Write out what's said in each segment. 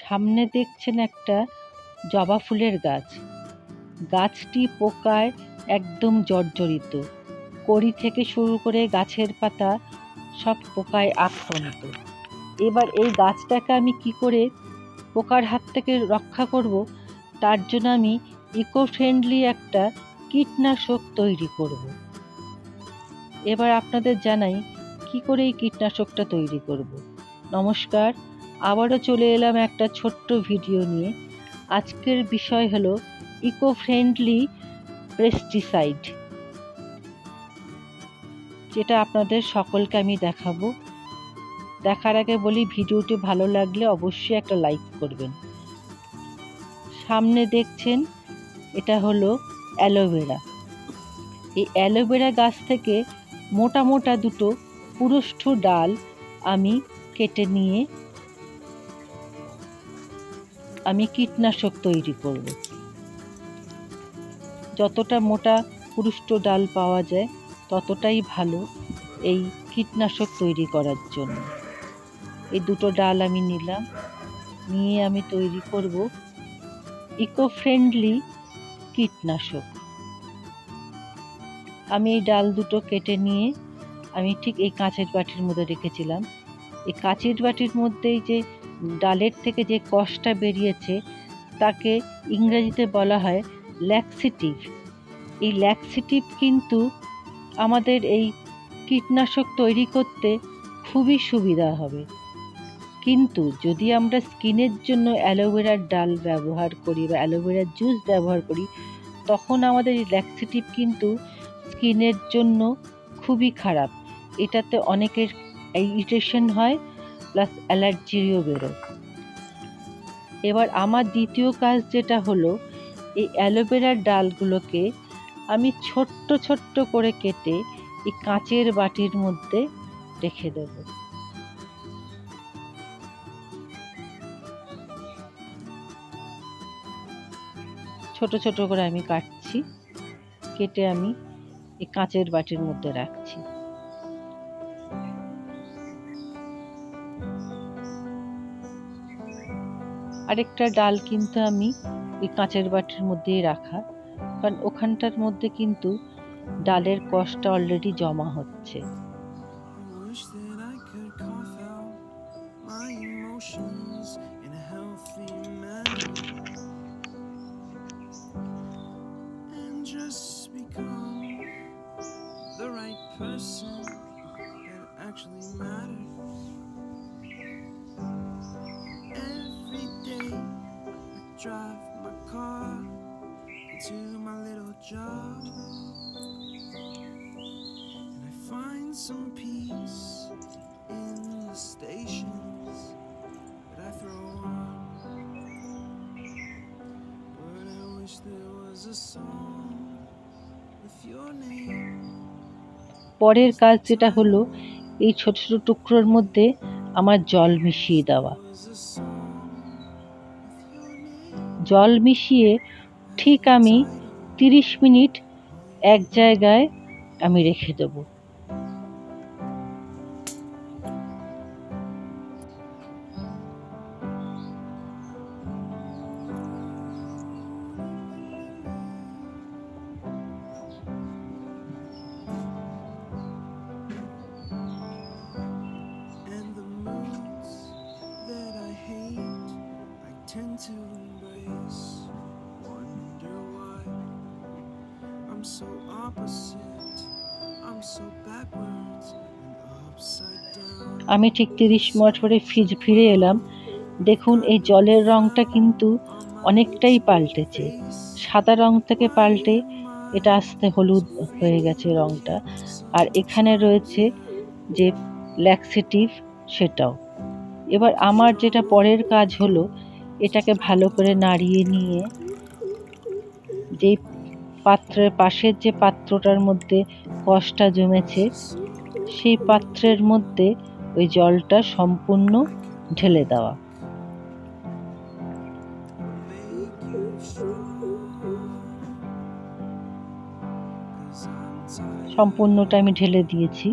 সামনে দেখছেন একটা জবা ফুলের গাছ। গাছটি পোকায় একদম জর্জরিত। কড়ি থেকে শুরু করে গাছের পাতা সব পোকায় আক্রান্ত। এবার এই গাছটাকে আমি কি করে পোকার হাত থেকে রক্ষা করব, তার জন্য আমি ইকো ফ্রেন্ডলি একটা কীটনাশক তৈরি করব। এবার আপনাদের জানাই, কি করে এই কীটনাশকটা তৈরি করব? নমস্কার। আবারও চলে এলাম একটা ছোট্ট ভিডিও নিয়ে। আজকের বিষয় হলো ইকো ফ্রেন্ডলি পেস্টিসাইড যেটা আপনাদের সকলকে আমি দেখাবো। দেখার আগে বলি, ভিডিওটি ভালো লাগলে অবশ্যই একটা লাইক করবেন। সামনে দেখছেন, এটা হলো অ্যালোভেরা এই অ্যালোভেরা গাছ থেকে মোটা মোটা দুটো পুরুষ্ঠ ডাল আমি কেটে নিয়ে আমি কীটনাশক তৈরি করব। যতটা মোটা পুরুষ্ট ডাল পাওয়া যায়, ততটাই ভালো এই কীটনাশক তৈরি করার জন্য। এই দুটো ডাল আমি নিলাম, নিয়ে আমি তৈরি করব ইকো ফ্রেন্ডলি কীটনাশক। আমি এই ডাল দুটো কেটে নিয়ে আমি ঠিক এই কাঁচের বাটির মধ্যে রেখেছিলাম। এই কাঁচের বাটির মধ্যেই যে ডালের থেকে যে কষটা বেরিয়েছে, তাকে ইংরেজিতে বলা হয় ল্যাক্সিটিভ এই ল্যাক্সিটিভ কিন্তু আমাদের এই কীটনাশক তৈরি করতে খুবই সুবিধা হবে। কিন্তু যদি আমরা স্কিনের জন্য অ্যালোভেরার ডাল ব্যবহার করি বা অ্যালোভেরার জুস ব্যবহার করি, তখন আমাদের এই ল্যাক্সিটিভ কিন্তু স্কিনের জন্য খুবই খারাপ। এটাতে অনেকের ইরিটেশন হয় প্লাস অ্যালার্জিও বেরোয়। এবার আমার দ্বিতীয় কাজ যেটা হলো, এই অ্যালোভেরার ডালগুলোকে আমি ছোট্ট ছোট্ট করে কেটে এই কাঁচের বাটির মধ্যে রেখে দেব। ছোট ছোট করে আমি কাটছি, কেটে আমি এই কাঁচের বাটির মধ্যে রাখছি। আরেকটা ডাল কিন্তু আমি ওই কাঁচের বাটির মধ্যেই রাখা, কারণ ওখানটার মধ্যে কিন্তু ডালের কষটা অলরেডি জমা হচ্ছে। Wish that I drive my car to my little job. And I find some peace in the stations that I throw on. But I wish there was a song with your name. পরের কাজ যেটা হলো এই ছোট ছোট টুকরোর মধ্যে আমার জল মিশিয়ে দেওয়া জল মিশিয়ে ঠিক আমি তিরিশ মিনিট এক জায়গায় আমি রেখে দেবো। So opposite, I'm so backwards and upside down. আমি ঠিক তিরিশ মিনিট পরে ফিজ ফিরে এলাম। দেখুন এই জলের রঙটা কিন্তু অনেকটাই পাল্টেছে। সাদা রং থেকে পাল্টে এটা আস্তে হলুদ হয়ে গেছে রংটা। আর এখানে রয়েছে যে ল্যাক্সেটিভ সেটাও। এবার আমার যেটা পরের কাজ হলো এটাকে ভালো করে নাড়িয়ে নিয়ে যেই পাত্রের পাশের যে পাত্রটার মধ্যে কষটা জমেছে, সেই পাত্রের মধ্যে ওই জলটা সম্পূর্ণ ঢেলে দেওয়া। সম্পূর্ণটা আমি ঢেলে দিয়েছি।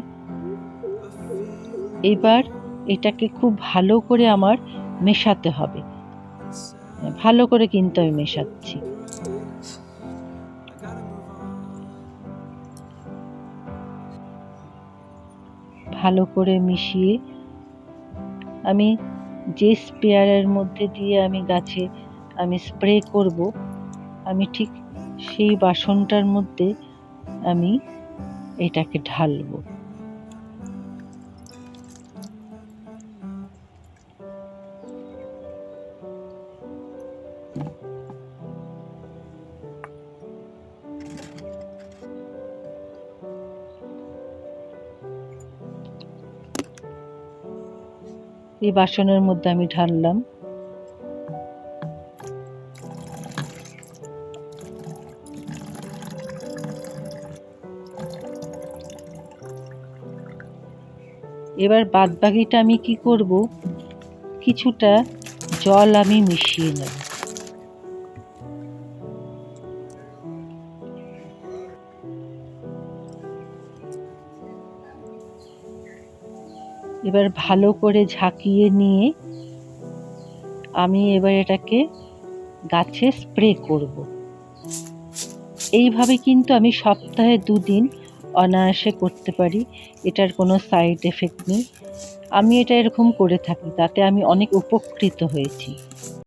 এবার এটাকে খুব ভালো করে আমার মেশাতে হবে। ভালো করে কিন্তু আমি মেশাচ্ছি। ভালো করে মিশিয়ে আমি যে স্প্রেয়ারের মধ্যে দিয়ে আমি গাছে আমি স্প্রে করব, আমি ঠিক সেই বাসনটার মধ্যে আমি এটাকে ঢালবো। এই বাসনের মধ্যে আমি ঢাললাম। এবার বাদবাকিটা আমি কি করব? কিছুটা জল আমি মিশিয়ে নেব। এবার ভালো করে ঝাঁকিয়ে নিয়ে আমি এবার এটাকে গাছে স্প্রে করব। এইভাবে কিন্তু আমি সপ্তাহে দুদিন অনায়াসে করতে পারি, এটার কোনো সাইড এফেক্ট নেই। আমি এটা এরকম করে থাকি, তাতে আমি অনেক উপকৃত হয়েছি।